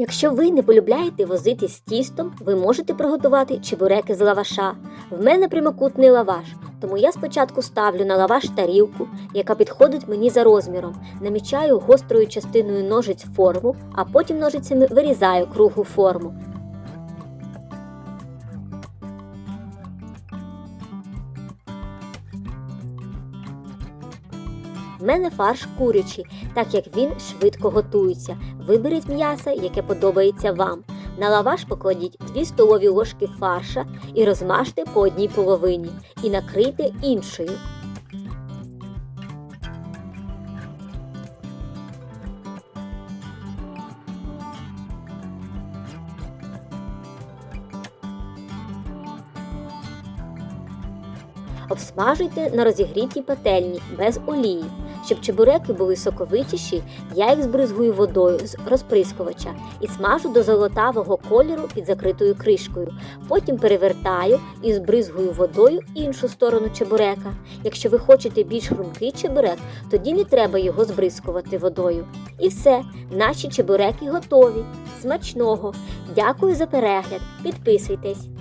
Якщо ви не полюбляєте возити з тістом, ви можете приготувати чебуреки з лаваша. В мене прямокутний лаваш, тому я спочатку ставлю на лаваш тарілку, яка підходить мені за розміром, намічаю гострою частиною ножиць форму, а потім ножицями вирізаю круглу форму. В мене фарш курячий, так як він швидко готується. Виберіть м'ясо, яке подобається вам. На лаваш покладіть 2 столові ложки фарша і розмажте по одній половині і накрийте іншою. Обсмажуйте на розігрітій пательні без олії. Щоб чебуреки були соковитіші, я їх збризгую водою з розприскувача і смажу до золотавого кольору під закритою кришкою. Потім перевертаю і збризгую водою іншу сторону чебурека. Якщо ви хочете більш хрумкий чебурек, тоді не треба його збризкувати водою. І все, наші чебуреки готові. Смачного! Дякую за перегляд! Підписуйтесь!